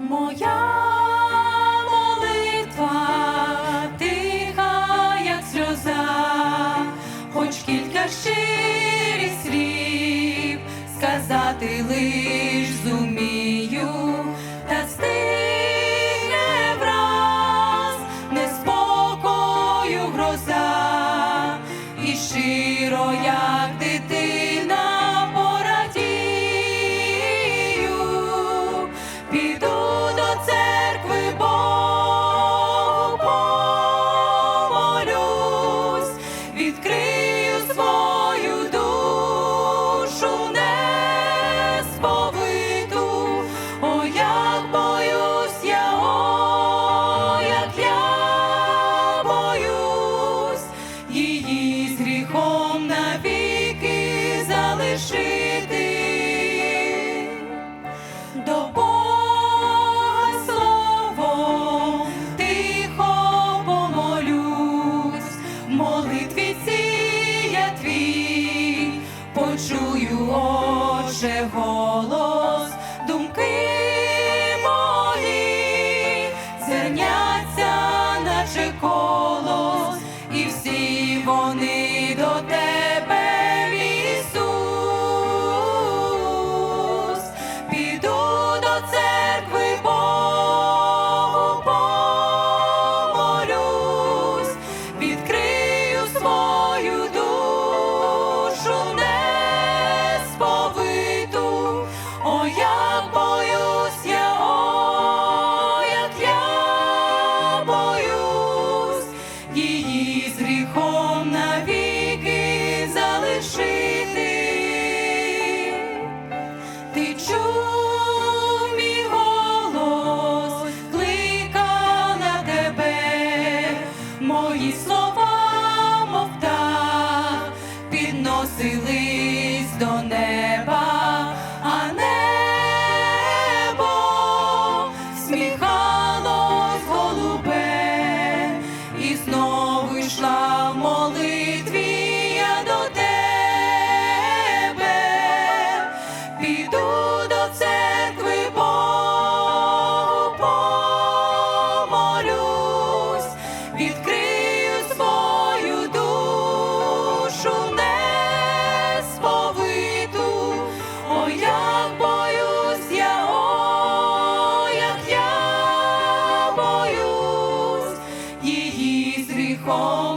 Моя молитва тиха, як сльоза, хоч кілька щирих слів сказати лиш зумію, та стигне враз неспокою гроза, і щиро, як почую, Отче, голос, думки мої зерняться, наче колос, і всі вони до тебе, гріхом навіки залишити. Ти чув мій голос, кликав на тебе, мої слова, мов птах, підносились до неба, а небо сміхалось fall.